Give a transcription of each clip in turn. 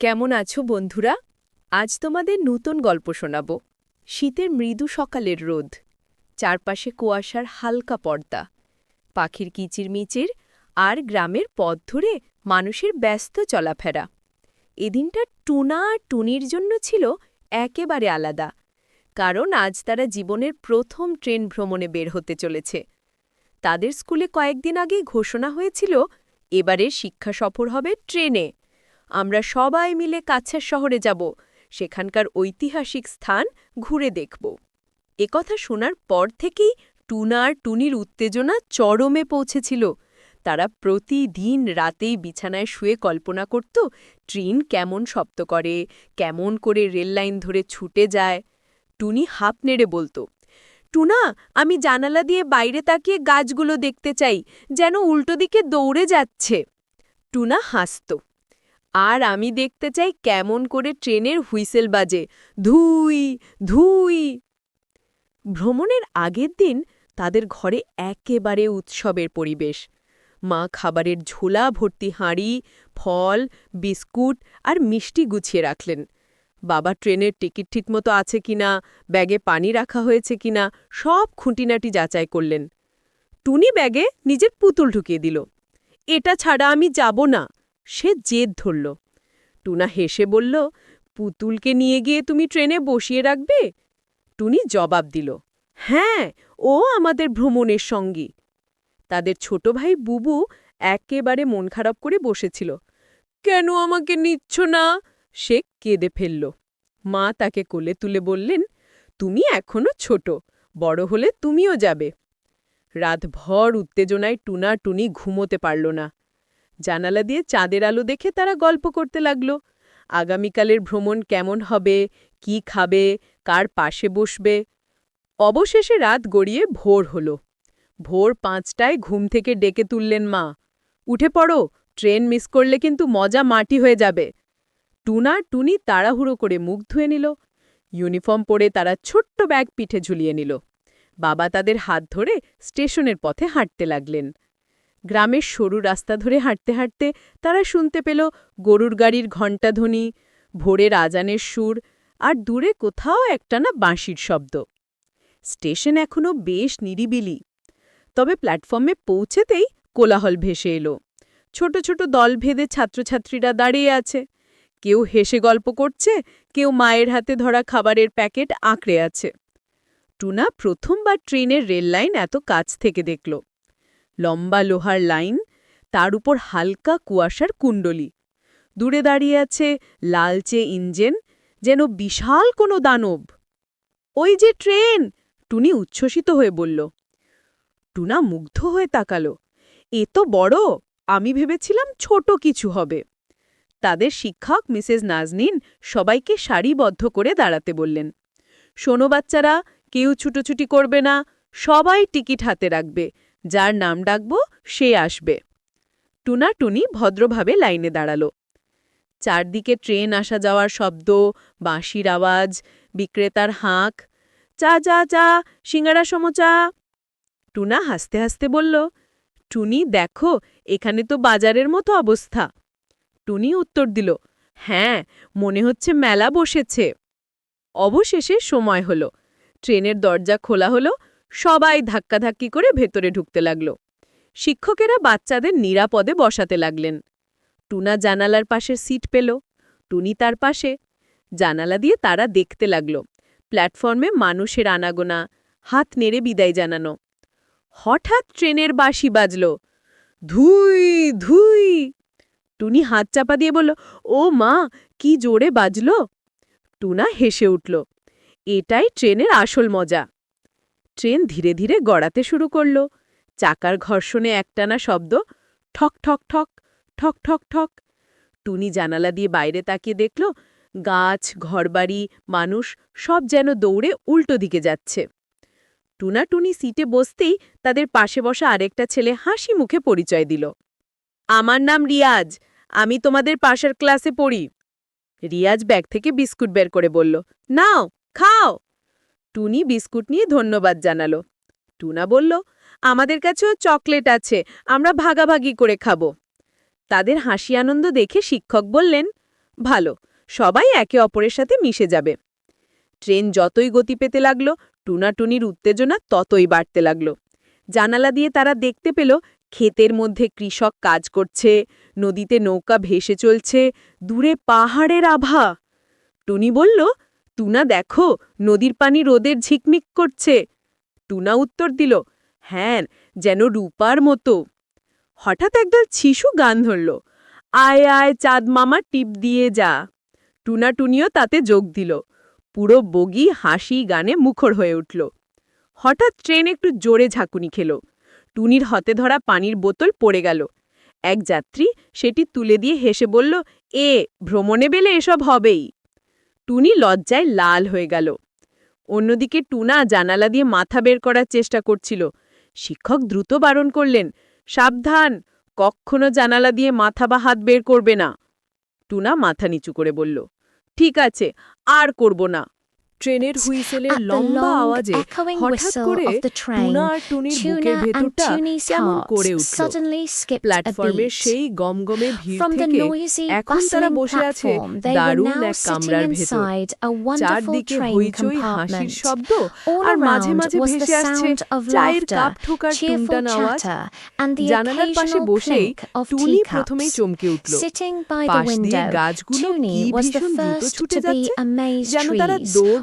কেমন আছো বন্ধুরা? আজ তোমাদের নতুন গল্প শোনাব। শীতের মৃদু সকালের রোদ। চারপাশে কুয়াশার হালকা পর্দা। পাখির কিচিরমিচির আর গ্রামের পথ ধরে মানুষের ব্যস্ত চলাফেরা। এদিনটা টুনা আর টুনির জন্য ছিল একেবারে আলাদা, কারণ আজ তারা জীবনের প্রথম ট্রেন ভ্রমণে বের হতে চলেছে। তাদের স্কুলে কয়েকদিন আগেই ঘোষণা হয়েছিল, এবারের শিক্ষা সফর হবে ট্রেনে। আমরা সবাই মিলে কাছের শহরে যাব, সেখানকার ঐতিহাসিক স্থান ঘুরে দেখব। একথা শোনার পর থেকেই টুনা আর টুনির উত্তেজনা চরমে পৌঁছেছিল। তারা প্রতিদিন রাতেই বিছানায় শুয়ে কল্পনা করত, ট্রেন কেমন শব্দ করে, কেমন করে রেললাইন ধরে ছুটে যায়। টুনি হাঁপ নেড়ে বলতো, টুনা, আমি জানালা দিয়ে বাইরে তাকিয়ে গাছগুলো দেখতে চাই, যেন উল্টো দিকে দৌড়ে যাচ্ছে। টুনা হাসত। আর আমি দেখতে চাই কেমন করে ট্রেনের হুইসেল বাজে। ধুই ধুই। ভ্রমণের আগের দিন তাদের ঘরে একেবারে উৎসবের পরিবেশ। মা খাবারের ঝোলা, ভর্তি হাঁড়ি, ফল, বিস্কুট আর মিষ্টি গুছিয়ে রাখলেন। বাবা ট্রেনের টিকিট ঠিকমতো আছে কিনা, ব্যাগে পানি রাখা হয়েছে কিনা, সব খুঁটিনাটি যাচাই করলেন। টুনি ব্যাগে নিজের পুতুল ঢুকিয়ে দিল। এটা ছাড়া আমি যাব না। সে জেদ ধরল। টুনা হেসে বলল, পুতুলকে নিয়ে গিয়ে তুমি ট্রেনে বসিয়ে রাখবে? টুনি জবাব দিল হ্যাঁ ও আমাদের ভ্রমণের সঙ্গী। তাদের ছোট ভাই বুবু একেবারে মন খারাপ করে বসেছিল, কেন আমাকে নিচ্ছ না? সে কেঁদে ফেলল। মা তাকে কোলে তুলে বললেন, তুমি এখনও ছোট, বড় হলে তুমিও যাবে। রাতভর উত্তেজনায় টুনা টুনি ঘুমোতে পারল না। জানালা দিয়ে চাঁদের আলো দেখে তারা গল্প করতে লাগল। আগামীকালের ভ্রমণ কেমন হবে? কি খাবে? কার পাশে বসবে? অবশেষে রাত গড়িয়ে ভোর হল। ভোর পাঁচটায় ঘুম থেকে ডেকে তুললেন মা। উঠে পড়ো, ট্রেন মিস করলে কিন্তু মজা মাটি হয়ে যাবে। টুনা টুনি তাড়াহুড়ো করে মুখ ধুয়ে নিল। ইউনিফর্ম পরে তারা ছোট্ট ব্যাগ পিঠে ঝুলিয়ে নিল। বাবা তাদের হাত ধরে স্টেশনের পথে হাঁটতে লাগলেন। গ্রামের সরু রাস্তা ধরে হাঁটতে হাঁটতে তারা শুনতে পেল গরুর গাড়ির ঘণ্টাধ্বনি ভোরের আজানের সুর আর দূরে কোথাও একটানা বাঁশির শব্দ। স্টেশন এখনও বেশ নিরিবিলি। তবে প্ল্যাটফর্মে পৌঁছেতেই কোলাহল ভেসে এলো। ছোট ছোট দল ভেদে ছাত্রছাত্রীরা দাঁড়িয়ে আছে। কেউ হেসে গল্প করছে, কেউ মায়ের হাতে ধরা খাবারের প্যাকেট আঁকড়ে আছে। টুনা প্রথমবার ট্রেনের রেললাইন এত কাছ থেকে দেখল। লম্বা লোহার লাইন, তার উপর হালকা কুয়াশার কুণ্ডলি। দূরে দাঁড়িয়ে আছে লালচে ইঞ্জেন, যেন বিশাল কোনো দানব। ওই যে ট্রেন! টুনি উচ্ছ্বসিত হয়ে বলল। টুনা মুগ্ধ হয়ে তাকালো। এ তো বড়! আমি ভেবেছিলাম ছোট কিছু হবে। তাদের শিক্ষক মিসেস নাজনিন সবাইকে সারিবদ্ধ করে দাঁড়াতে বললেন। শোনো বাচ্চারা, কেউ ছুটোছুটি করবে না, সবাই টিকিট হাতে রাখবে। যার নাম ডাকব সে আসবে। টুনা টুনি ভদ্রভাবে লাইনে দাঁড়াল। চারদিকে ট্রেন আসা যাওয়ার শব্দ, বাঁশির আওয়াজ, বিক্রেতার হাঁক, চা চা চা, সিঙ্গারা সমচা টুনা হাসতে হাসতে বলল, টুনি, দেখো, এখানে তো বাজারের মতো অবস্থা। টুনি উত্তর দিল হ্যাঁ মনে হচ্ছে মেলা বসেছে। অবশেষে সময় হল। ট্রেনের দরজা খোলা হলো সবাই ধাক্কাধাক্কি করে ভেতরে ঢুকতে লাগল। শিক্ষকেরা বাচ্চাদের নিরাপদে বসাতে লাগলেন। টুনা জানালার পাশে সিট পেল। টুনি তার পাশে। জানালা দিয়ে তারা দেখতে লাগল। প্ল্যাটফর্মে মানুষের আনাগোনা, হাত নেড়ে বিদায় জানানো। হঠাৎ ট্রেনের বাঁশি বাজল। ধুই ধুই। টুনি হাত চাপা দিয়ে বলল, ও মা, কি জোরে বাজল? টুনা হেসে উঠল। এটাই ট্রেনের আসল মজা। ট্রেন ধীরে ধীরে গড়াতে শুরু করল। চাকার ঘর্ষণে একটানা শব্দ, ঠক ঠক ঠক ঠক ঠক ঠক। টুনি জানালা দিয়ে বাইরে তাকিয়ে দেখল, গাছ, ঘরবাড়ি, মানুষ সব যেন দৌড়ে উল্টো দিকে যাচ্ছে। টুনা টুনি সিটে বসতেই তাদের পাশে বসা আরেকটা ছেলে হাসি মুখে পরিচয় দিল। আমার নাম রিয়াজ, আমি তোমাদের পাশের ক্লাসে পড়ি। রিয়াজ ব্যাগ থেকে বিস্কুট বের করে বলল, নাও, খাও। টুনি বিস্কুট নিয়ে ধন্যবাদ জানালো। টুনা বলল, আমাদের কাছেও চকলেট আছে, আমরা ভাগাভাগি করে খাব। তাদের হাসি আনন্দ দেখে শিক্ষক বললেন, ভালো, সবাই একে অপরের সাথে মিশে যাবে। ট্রেন যতই গতি পেতে লাগল টুনাটুনির উত্তেজনা ততই বাড়তে লাগল। জানালা দিয়ে তারা দেখতে পেল, ক্ষেতের মধ্যে কৃষক কাজ করছে, নদীতে নৌকা ভেসে চলছে, দূরে পাহাড়ের আভা। টুনি বলল টুনা দেখো, নদীর পানি রোদের ঝিকমিক করছে। টুনা উত্তর দিল হ্যাঁ যেন রূপার মতো। হঠাৎ একদল শিশু গান ধরল, আয় আয়, চাঁদ মামা, টিপ দিয়ে যা। টুনা টুনিও তাতে যোগ দিল, পুরো বগি হাসি গানে মুখর হয়ে উঠল। হঠাৎ ট্রেন একটু জোরে ঝাঁকুনি খেল, টুনির হাতে ধরা পানির বোতল পড়ে গেল। এক যাত্রী সেটি তুলে দিয়ে হেসে বলল, এ, ভ্রমণে বেলে এসব হবেই। টুনি লজ্জায় লাল হয়ে গেল। অন্যদিকে টুনা জানালা দিয়ে মাথা বের করার চেষ্টা করছিল। শিক্ষক দ্রুত বারণ করলেন, সাবধান, কখনো জানালা দিয়ে মাথা বা হাত বের করবে না। টুনা মাথা নিচু করে বলল, ঠিক আছে, আর করব না। ট্রেনের হুইসেলের লম্বা আওয়াজে হঠাৎ করে টুনা আর টুনির বুকে ভেতরটা কেমন করে উঠল। প্ল্যাটফর্মের সেই গমগমে ভিড় থেকে এখন তারা বসে আছে দারুণ এক কামরার ভেতর। চারদিকে হইচই হাসির শব্দ আর মাঝে মাঝে ভেসে আসছে চায়ের কাপ ঠোকার টুনটান আওয়াজ। জানালার পাশে বসেই টুনি প্রথমেই চমকে উঠল। পাশ দিয়ে গাছগুলো কি ভীষণ দ্রুত ছুটে যাচ্ছে যেন তারা দৌড়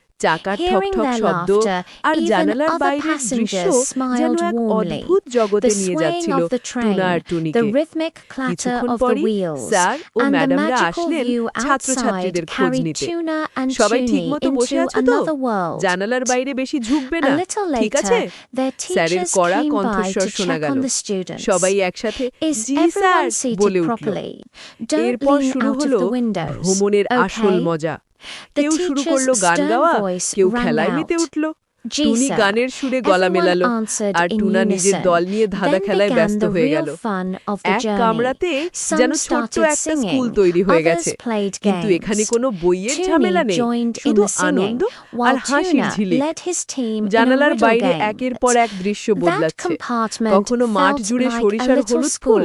চাকার ঠকঠক শব্দ আর জানালার বাইরের দৃশ্য যেন এক অদ্ভুত জগতে নিয়ে যাচ্ছিল টুনার টুনিকে। কিছুক্ষণ বসে আছে তো জানালার বাইরে বেশি ঝুঁকবে না। ঠিক আছে? স্যারের কড়া কণ্ঠস্বর শোনা গেল। সবাই একসাথে এরপর শুরু হলো ভ্রমণের আসল মজা। কেউ শুরু করল গান গাওয়া কেউ খেলায় মেতে. উঠল টুনি গানের সুরে গলা মেলালো আর টুনা নিজের দল নিয়ে ধাঁধা খেলায় ব্যস্ত হয়ে গেল। এক কামরাতে যেন ছোট্ট একটা স্কুল তৈরি হয়ে গেছে। কিন্তু এখানে কোনো বইয়ের ঝামেলা নেই শুধু আনন্দ আর হাসির ঝিলি। জানালার বাইরে একের পর এক দৃশ্য বদলাচ্ছে। কখনো মাঠ জুড়ে সরিষার হলুদ ফুল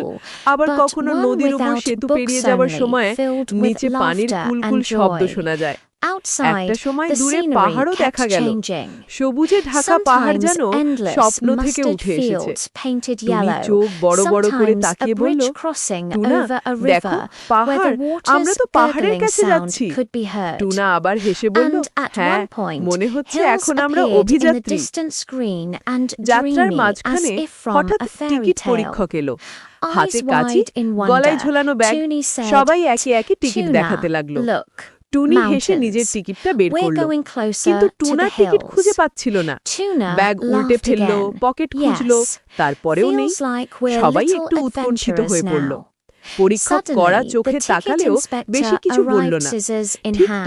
আবার কখনো নদীর উপর সেতু পেরিয়ে যাওয়ার সময় নিচে পানির কুলকুল শব্দ শোনা যায়। একটা সময় দূরে পাহাড়ও দেখা গেল। সবুজে ঢাকা পাহাড় যেন স্বপ্ন থেকে উঠে এসেছে। চোখ বড় বড় করে তাকিয়ে বলল আমরা তো পাহাড়ের কাছে যাচ্ছি। টুনা আবার হেসে বলল হ্যাঁ মনে হচ্ছে এখন আমরা অভিযাত্রী। যাত্রার মাঝখানে হঠাৎ টিকিট পরীক্ষক এলো। হাতে কাছি গলায় ঝোলানো ব্যাগ সবাই একে একে টিকিট দেখাতে লাগল। টুনি হেসে নিজের টিকিটটা বের করল। কিন্তু টুনা টিকিট খুঁজে পাচ্ছিল না। ব্যাগ উল্টে ফেলল পকেট খুঁজলো তারপরেও নেই। সবাই একটু উৎকণ্ঠিত হয়ে পড়ল। পরীক্ষক করা চোখে তাকালেও বেশি কিছু বলল না।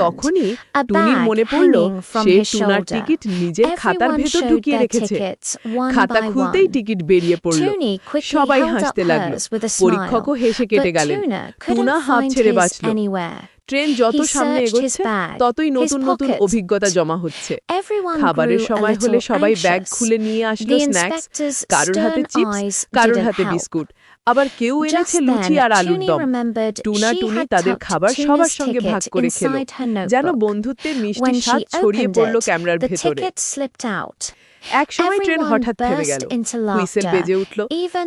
তখনই টুনির মনে পড়ল সে টুনার টিকিট নিজের খাতার ভেতর ঢুকিয়ে রেখেছে। খাতা খুলতেই টিকিট বেরিয়ে পড়ল। সবাই হাসতে লাগল। পরীক্ষকও হেসে কেটে গেল টুনা হাফ ছেড়ে বাঁচল। ট্রেন যত সামনে এগোচ্ছে ততই নতুন নতুন অভিজ্ঞতা জমা হচ্ছে। খাবারের সময় হলে সবাই ব্যাগ খুলে নিয়ে আসলো স্ন্যাক্স কারোর হাতে চিপস কারোর হাতে বিস্কুট। আবার কেউ এনেছে লুচি আর আলুর দম। টুনা টুনি তাদের খাবার সবার সঙ্গে ভাগ করে খেল। যেন বন্ধুত্বের মিষ্টি স্বাদ ছড়িয়ে পড়ল ক্যামেরার ভেতরে। একসময় ট্রেন হঠাৎ থেমে বেজে উঠল।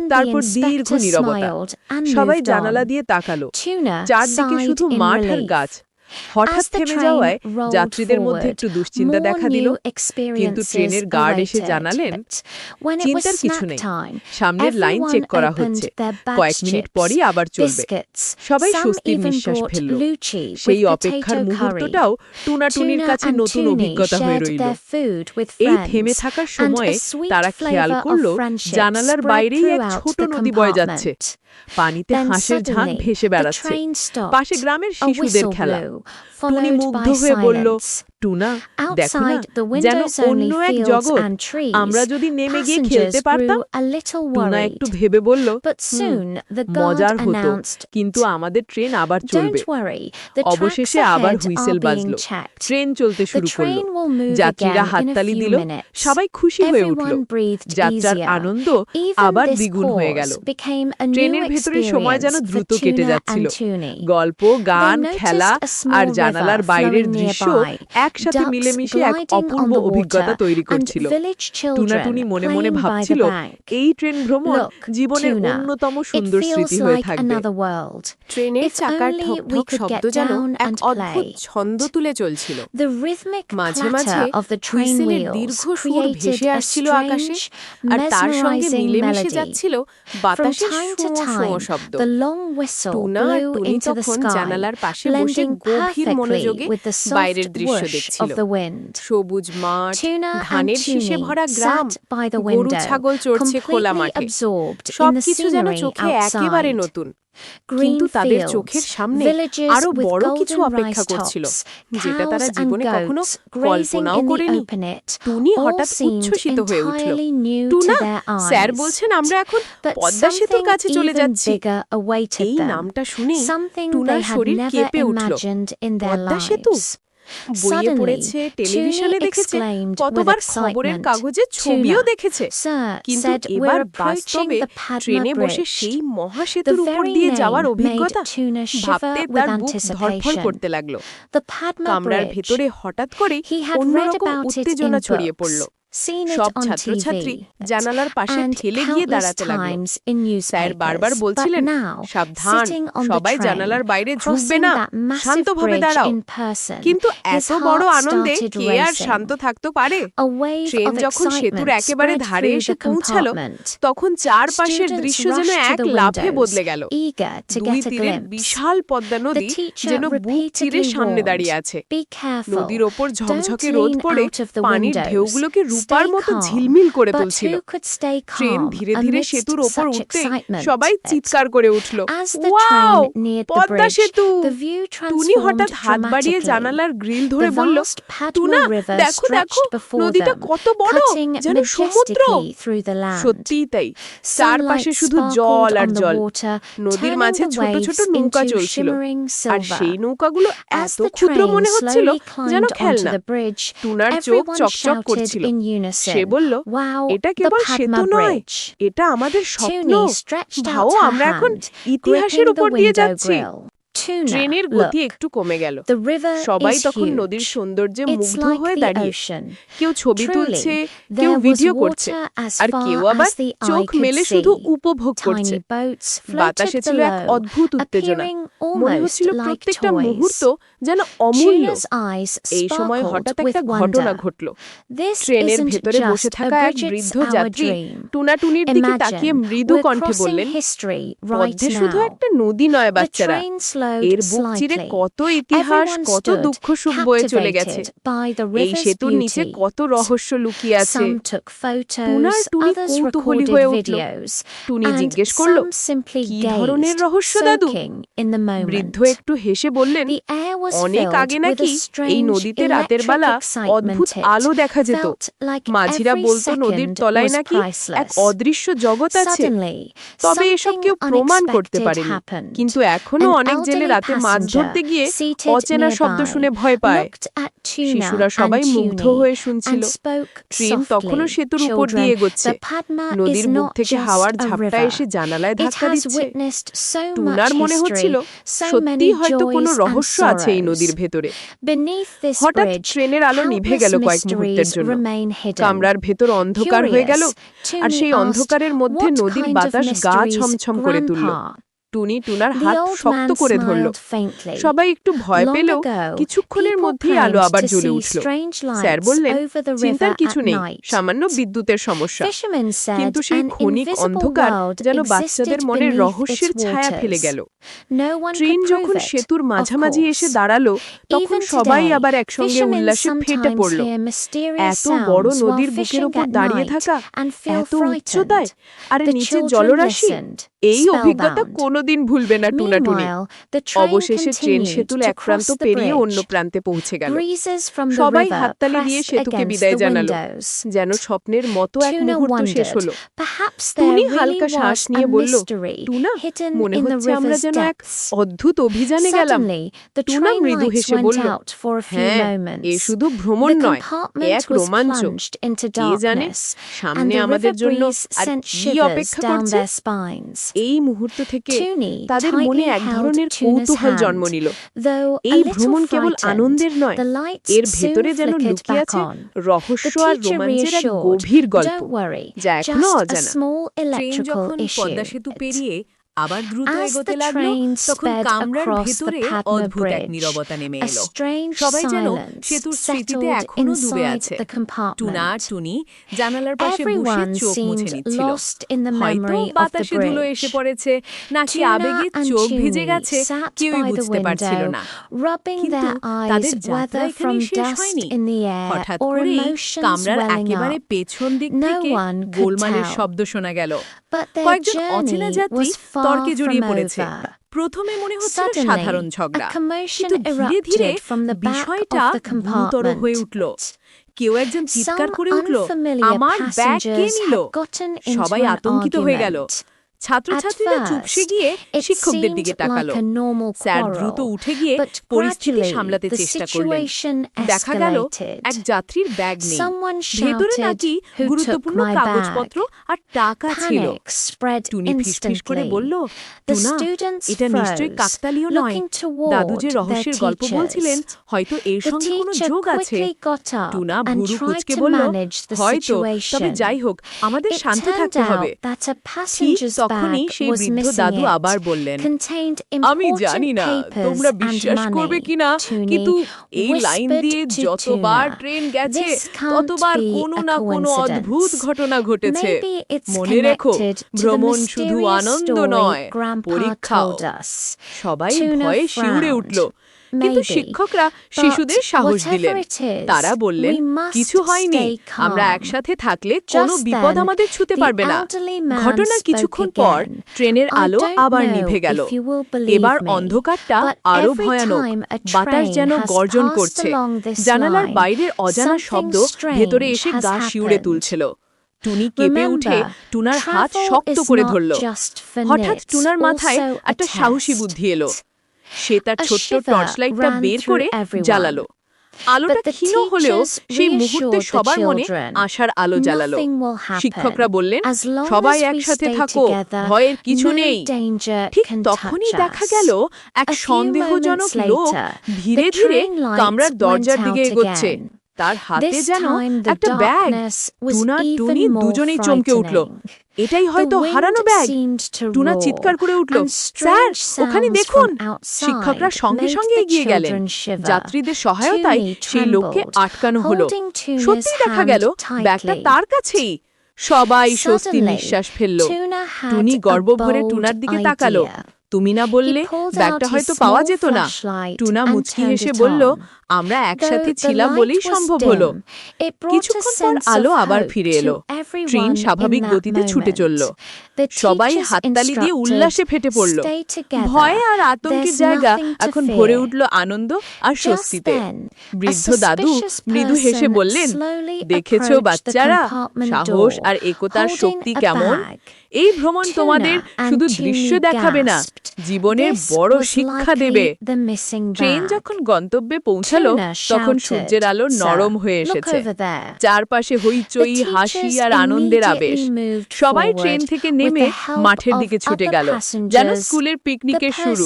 তারপর দীর্ঘ নিরবতা। সবাই জানালা দিয়ে তাকালো। চারদিকে শুধু মাঠ আর গাছ। হঠাৎ থেমে যাওয়ায় যাত্রীদের মধ্যে একটু দুশ্চিন্তা দেখা দিল। কিন্তু ট্রেনের গার্ড এসে জানালেন চিন্তার কিছু নেই। সামনের লাইন চেক করা হচ্ছে। কয়েক মিনিট পরই আবার চলবে। সবাই স্বস্তির নিঃশ্বাস ফেলল। সেই অপেক্ষার মুহূর্তটাও টুনাটুনির কাছে নতুন অভিজ্ঞতা হয়ে রইল। এই থেমে থাকার সময়ে তারা খেয়াল করল জানালার বাইরেই এক ছোট নদী বয়ে যাচ্ছে। পানিতে হাঁসের ঝাঁক ভেসে বেড়াচ্ছে। পাশে গ্রামের শিশুদের খেলা। শিশুদের whistle খেলা blew, একটু না দেখো যেন অন্য এক জগৎ আমরা যদি নেমে গিয়ে খেলতে পারতাম একটু ভেবে বলল মজার হতো কিন্তু আমাদের ট্রেন আবার চলবে। অবশেষে আবার হুইসেল বাজলো। ট্রেন চলতে শুরু করল। যাত্রীরা হাততালি দিল সবাই খুশি হয়ে উঠল। যাত্রার আনন্দ আবার দ্বিগুণ হয়ে গেল। ট্রেনের ভেতরে সময় যেন দ্রুত কেটে যাচ্ছিল। গল্প গান খেলা আর জানালার বাইরের দৃশ্য এক একসাথে মিলেমিশে এক অপূর্ব অভিজ্ঞতা তৈরি করছিল। টুনাটুনি মনে মনে ভাবছিল এই ট্রেন ভ্রমণ জীবনের অন্যতম সুন্দর স্মৃতি হয়ে থাকবে। ট্রেনের চাকার ঠকঠক শব্দ যেন এক অদ্ভুত ছন্দ তুলে চলছিল। মাঝে মাঝে হুইসেলের দীর্ঘ সুর ভেসে আসছিল আকাশে আর তার সঙ্গে মিলেমিশে যাচ্ছিল বাতাসের শুঁয়ো শুঁয়ো শব্দ। টুনা আর টুনি তখন জানালার পাশে বসে গভীর মনোযোগে বাইরের দৃশ্য দেখছিল of the wind. সবুজ মাঠ ধানের শীষে ভরা গ্রাম গরু ছাগল চড়ছে খোলা মাঠে। সবকিছু যেন চোখে একেবারে নতুন। কিন্তু তাদের চোখের সামনে আরও বড় কিছু অপেক্ষা করছিল যেটা তারা জীবনে কখনো কল্পনাও করেনি। টুনি হঠাৎ উচ্ছ্বসিত হয়ে উঠল। টুনা স্যার বলছেন আমরা এখন পদ্মা সেতুর কাছে চলে যাচ্ছি। এই নামটা শুনে টুনার শরীর কেঁপে উঠল। পদ্মা সেতু? বইয়ে পড়েছে টেলিভিশনে দেখেছে কতবার খবরের কাগজে ছবিও দেখেছে। কিন্তু এবার বাস্তবে ট্রেনে বসে সেই মহাসেতুর উপর দিয়ে যাওয়ার অভিজ্ঞতা ভাবতে তার বুক ধরফর করতে লাগল। কামরার ভেতরে হঠাৎ করে অন্যরকম উত্তেজনা ছড়িয়ে পড়ল। সব ছাত্রছাত্রী জানালার পাশে ঠেলে গিয়ে দাঁড়াতে লাগল। স্যার বারবার বলছিলেন সাবধান সবাই জানালার বাইরে ঝুঁকবে না শান্তভাবে দাঁড়াও। কিন্তু এত বড় আনন্দে কে আর শান্ত থাকতে পারে? ট্রেন যখন সেতুর একেবারে ধারে এসে পৌঁছালো তখন চারপাশের দৃশ্য যেন এক লাফে বদলে গেল। দুই তীরের বিশাল পদ্মা নদী যেন বুক চিরে সামনে দাঁড়িয়ে আছে। নদীর ওপর ঝকঝকে রোদ পড়ে পানির ঢেউগুলোকে রূপ রূপার মতো ঝিলমিল করে তুলছিল। ট্রেন ধীরে ধীরে সেতুর ওপর উঠতে সবাই চিৎকার করে উঠল। পদ্মা সেতু! টুনি হঠাৎ হাত বাড়িয়ে জানালার গ্রিল ধরে বলল টুনা দেখো দেখো নদীটা কত বড় যেন সমুদ্র! সত্যিই তাই। চারপাশে শুধু জল আর জল। নদীর মাঝে ছোট ছোট নৌকা চলছিল। আর সেই নৌকাগুলো এত ক্ষুদ্র মনে হচ্ছিল যেন খেলনা। টুনার চোখ চকচক করছিল। সে বলল এটা কেবল সেতু নয় এটা আমাদের স্বপ্ন। ভাও আমরা এখন ইতিহাসের উপর দিয়ে যাচ্ছি। ট্রেনের গতি একটু কমে গেল। সবাই তখন নদীর সৌন্দর্যে মুগ্ধ হয়ে দাঁড়িয়ে। কেউ ছবি তুলছে কেউ ভিডিও করছে। আর কেউ আবার চোখ মেলে শুধু উপভোগ করছে। বাতাসে ছিল এক অদ্ভুত উত্তেজনা। মনে হচ্ছিল প্রত্যেকটা মুহূর্ত যেন অমূল্য। এই সময় হঠাৎ একটা ঘটনা ঘটল। ট্রেনের ভেতরে বসে থাকা এক বৃদ্ধ যাত্রী টুনাটুনির দিকে তাকিয়ে মৃদু কণ্ঠে বললেন শুধু একটা নদী নয় বাচ্চারা। এর বুক চিরে কত ইতিহাস কত দুঃখ সুখ বয়ে চলে গেছে। এই সেতুর নিচে কত রহস্য লুকিয়ে আছে। টুনার টুনি কৌতূহলী হয়ে উঠল। টুনি জিজ্ঞেস করল কি ধরনের রহস্য দাদু? বৃদ্ধ একটু হেসে বললেন অনেক আগে নাকি এই নদীতে রাতের বেলা অদ্ভুত আলো দেখা যেত। মাঝিরা বলতো নদীর তলায় নাকি এক অদৃশ্য জগৎ আছে। তবে এসব কেউ প্রমাণ করতে পারে কিন্তু এখনও অনেক ছেলে রাতে মাছ ধরতে গিয়ে অচেনা শব্দ শুনে ভয় পায়। শিশুরা সবাই মুগ্ধ হয়ে শুনছিল। ট্রেন তখনও সেতুর উপর দিয়ে এগোচ্ছে। নদীর মুখ থেকে হাওয়ার ঝাপটা এসে জানালায় ধাক্কা দিচ্ছে। টুনার মনে হচ্ছিল সত্যি হয়তো কোনো রহস্য আছে এই নদীর ভেতরে। হঠাৎ ট্রেনের আলো নিভে গেল কয়েক মুহূর্তের জন্য। কামরার ভেতর অন্ধকার হয়ে গেল আর সেই অন্ধকারের মধ্যে নদীর বাতাস গা ছমছম করে তুলল? টুনি টুনার হাত শক্ত করে ধরল। সবাই একটু ভয় পেলেও কিছুক্ষণের মধ্যেই আলো আবার জ্বলে উঠল। স্যার বললেন চিন্তার কিছু নেই সামান্য বিদ্যুতের সমস্যা। কিন্তু সেই ক্ষণিক অন্ধকার যেন বাচ্চাদের মনে রহস্যের ছায়া ফেলে গেল। ট্রেন যখন সেতুর মাঝামাঝি এসে দাঁড়াল তখন সবাই আবার একসঙ্গে উল্লাসে ফেটে পড়ল। এত বড় নদীর বুকের ওপর দাঁড়িয়ে থাকা এত উচ্চতায় আর নিচে জলরাশি? এই অভিজ্ঞতা কোনো কোনোদিন ভুলবে না টুনাটুনি। অবশেষে ট্রেন সেতুল এক প্রান্ত পেরিয়ে অন্য প্রান্তে পৌঁছে গেল। সবাই হাততালি দিয়ে সেতুকে বিদায় জানাল। যেন স্বপ্নের মতো এক মুহূর্ত শেষ হলো। টুনি হালকা শ্বাস নিয়ে বলল টুনা মনে হচ্ছে আমরা যেন এক অদ্ভুত অভিযানে গেলাম। টুনা মৃদু হেসে বলল হ্যাঁ এ শুধু ভ্রমণ নয় এক রোমাঞ্চ। কে জানে সামনে আমাদের জন্য আর কি অপেক্ষা করছে? এই মুহূর্ত থেকে তাদের মনে এক ধরনের কৌতূহল জন্ম নিল। এই ভ্রমণ কেবল আনন্দের নয় এর ভেতরে যেন লুকিয়ে আছে রহস্য আর রোমাঞ্চের এক গভীর গল্প। যা এখনও অজানা। যখন পদ্মা সেতু পেরিয়ে আবার দ্রুত এগোতে লাগল তখন কামরার ভেতরে অদ্ভুত এক নীরবতা নেমে এলো। সবাই যেন সেতুর স্মৃতিতে এখনও ডুবে আছে। টুনা টুনি জানালার পাশে বসে চোখ মুছে নিচ্ছিল। হয়তো বাতাসে ধুলো এসে পড়েছে নাকি আবেগে চোখ ভিজে গেছে কেউই বুঝতে পারছিল না। কিন্তু তাদের যাত্রা এখানে শেষ হয়নি। হঠাৎ করেই কামরার একেবারে পেছন দিক থেকে গোলমালের শব্দ শোনা গেল। কয়েকজন অচেনা যাত্রী তর্কে জড়িয়ে পড়েছে। প্রথমে মনে হচ্ছিল সাধারণ ঝগড়া কিন্তু ধীরে ধীরে বিষয়টা গুরুতর হয়ে উঠল। কেউ একজন চিৎকার করে উঠল আমার ব্যাগ কে নিল? সবাই আতঙ্কিত হয়ে গেল। ছাত্রছাত্রীরা চুপসে গিয়ে শিক্ষকদের দিকে তাকালো। স্যার দ্রুত উঠে গিয়ে পরিস্থিতি সামলাতে চেষ্টা করলেন। দেখা গেল এক যাত্রীর ব্যাগ নেই। ভেতরে নাকি গুরুত্বপূর্ণ কাগজপত্র আর টাকা ছিল। টুনি ফিসফিস করে বলল এটা নিশ্চয়ই কাকতালীয় নয়। দাদু যে রহস্যের গল্প বলছিলেন হয়তো এর সঙ্গে কোনো যোগ আছে। টুনা ভুরু কুচকে বলল হয়তো তবে যাই হোক আমাদের শান্ত থাকতে হবে। ঠিক তখনই সেই বৃদ্ধ দাদু আবার বললেন আমি জানি না তোমরা বিশ্বাস করবে কিনা কিন্তু এই লাইন দিয়ে যতবার ট্রেন গেছে ততবার কোনো না কোনো অদ্ভুত ঘটনা ঘটেছে। মনে রেখো ভ্রমণ শুধু আনন্দ নয় পরীক্ষাও। সবাই ভয়ে শিউরে উঠল। কিন্তু শিক্ষকরা শিশুদের সাহস দিলেন। তারা বললেন কিছু হয়নি আমরা একসাথে থাকলে কোনো বিপদ আমাদের ছুতে পারবে না। ঘটনা কিছুক্ষণ পর ট্রেনের আলো আবার নিভে গেল। এবার অন্ধকারটা আরও ভয়ানক। বাতাস যেন গর্জন করছে। জানালার বাইরের অজানা শব্দ ভেতরে এসে গা শিউড়ে তুলছিল। টুনি কেঁপে উঠে টুনার হাত শক্ত করে ধরল। হঠাৎ টুনার মাথায় একটা সাহসী বুদ্ধি এলো। সে তার ছোট্ট টর্চলাইটটা বের করে জ্বালালো। আলোটা ক্ষীণ হলেও সেই মুহূর্তে সবার মনে আশার আলো জ্বালালো। শিক্ষকরা বললেন সবাই একসাথে থাকো ভয়ের কিছু নেই। ঠিক তখনই দেখা গেল এক সন্দেহজনক লোক ধীরে ধীরে কামরার দরজার দিকে এগোচ্ছে। তার হাতে যেন একটা ব্যাগ টুনা টুনি দুজনেই চমকে উঠল। এটাই হয়তো হারানো ব্যাগ। টুনা চিৎকার করে উঠল স্যার ওখানে দেখুন শিক্ষকরা সঙ্গে সঙ্গে এগিয়ে গেলেন। যাত্রীদের সহায়তায় সেই লোককে আটকানো হলো। সত্যি দেখা গেল ব্যাগটা তার কাছেই। সবাই স্বস্তি নিঃশ্বাস ফেলল। টুনি গর্ব ভরে টুনার দিকে তাকালো। তুমি না বললে ব্যাগটা হয়তো পাওয়া যেত না। টুনা মুচকি হেসে বলল আমরা একসাথে ছিলাম বলেই সম্ভব হলো। কিছুক্ষণ পর আলো আবার ফিরে এলো। ট্রেন স্বাভাবিক গতিতে ছুটে চলল। সবাই হাততালি দিয়ে উল্লাসে ফেটে পড়ল। ভয় আর আতঙ্কের জায়গা এখন ভরে উঠল আনন্দ আর স্বস্তিতে। বৃদ্ধ দাদু মৃদু হেসে বললেন দেখেছ বাচ্চারা? সাহস আর একতার শক্তি কেমন? এই ভ্রমণ তোমাদের শুধু দৃশ্য দেখাবে না। জীবনের বড় শিক্ষা দেবে। ট্রেন যখন গন্তব্যে পৌঁছালো তখন সূর্যের আলো নরম হয়ে এসেছে। চারপাশে হইচই হাসি আর আনন্দের আবেশ। সবাই ট্রেন থেকে নেমে মাঠের দিকে ছুটে গেল। যেন স্কুলের পিকনিকের শুরু।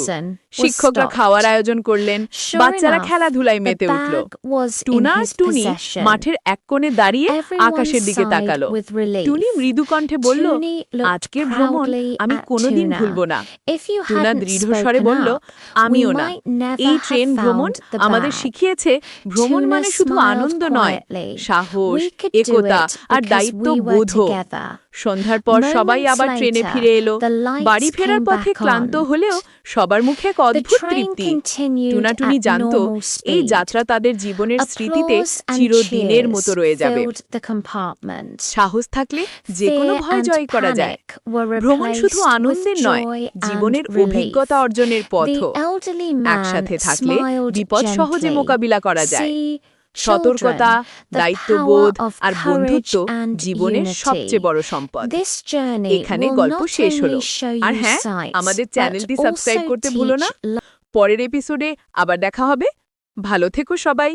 শিক্ষকরা খাওয়ার আয়োজন করলেন। বাচ্চারা খেলাধুলায় মেতে উঠল। টুনা টুনি মাঠের এক কোণে দাঁড়িয়ে আকাশের দিকে তাকালো। টুনি মৃদু কণ্ঠে বলল আজকের ভ্রমণ আমি কোনোদিন ভুলব না। টুনা দৃঢ়স্বরে বলল আমিও না। এই ট্রেন ভ্রমণ আমাদের শিখিয়েছে ভ্রমণ মানে শুধু আনন্দ নয় সাহস একতা আর দায়িত্ব বোধ। সন্ধ্যার পর সবাই আবার ট্রেনে ফিরে এলো। বাড়ি ফেরার পথে ক্লান্ত হলেও সবার মুখে এক অদ্ভুত তৃপ্তি। টুনাটুনি জানত এই যাত্রা তাদের জীবনের স্মৃতিতে চিরদিনের মতো রয়ে যাবে। সাহস থাকলে যে কোনো ভয় জয় করা যায়। ভ্রমণ শুধু আনন্দের নয় জীবনের অভিজ্ঞতা অর্জনের পথ একসাথে থাকলে বিপদ সহজে মোকাবিলা করা যায়। সতর্কতা দায়িত্ববোধ আর বন্ধুত্ব জীবনের সবচেয়ে বড় সম্পদ। এখানে গল্প শেষ হলো। আর হ্যাঁ আমাদের চ্যানেলটি সাবস্ক্রাইব করতে ভুলো না। পরের এপিসোডে আবার দেখা হবে। ভালো থেকো সবাই।